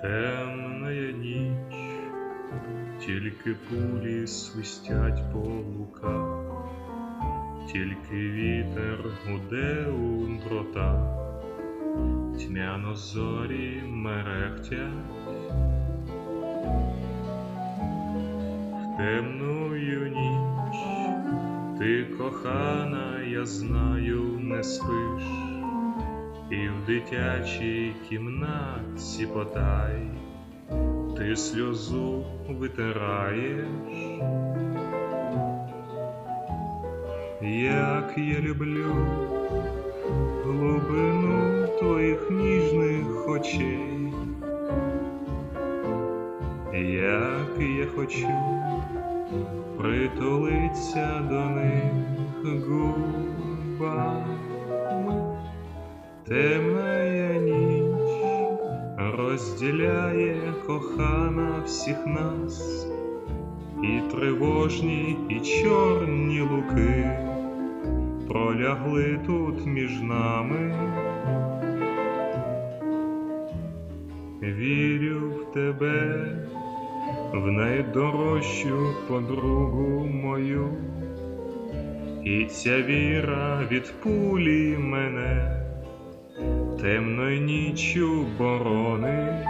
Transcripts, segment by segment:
Темная ніч, тільки кулі свистять по луках, тільки вітер гуде у дрота, тьмяно зорі мерехтять. В темную ніч ти кохана, я знаю, не спиш, і в дитячій кімнаті потай, ти сльозу витираєш, як я люблю глибину твоїх ніжних очей, як я хочу притулиться до них губами. Темная ніч розділяє кохана всіх нас, і тривожні, і чорні луки пролягли тут між нами. Вірю в тебе, в найдорожчу подругу мою, і ця віра від пулі мене темною ніччю боронить.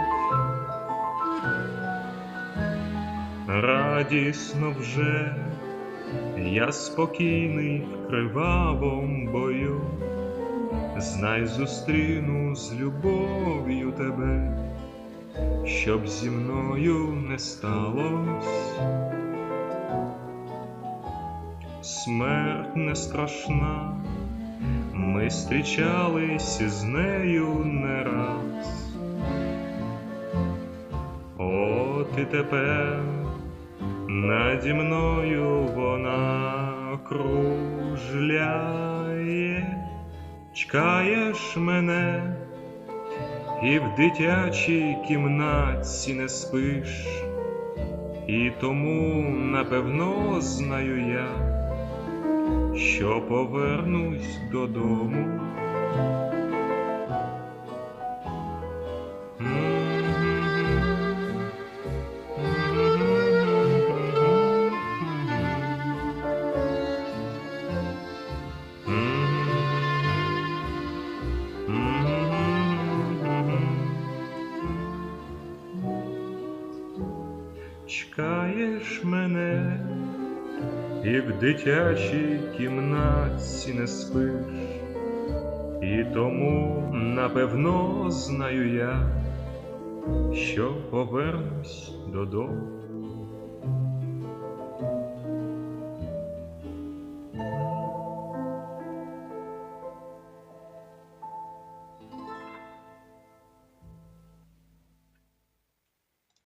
Радісно вже я спокійний в кривавом бою, знай зустріну з любов'ю тебе, щоб зі мною не сталось. Смерть не страшна, ми зустрічались з нею не раз. От і тепер наді мною вона кружляє, чекаєш мене, і в дитячій кімнатці не спиш, і тому напевно знаю я що повернусь додому. Чекаєш мене і в дитячій кімнатці не спиш, і тому напевно знаю я, що повернусь додому.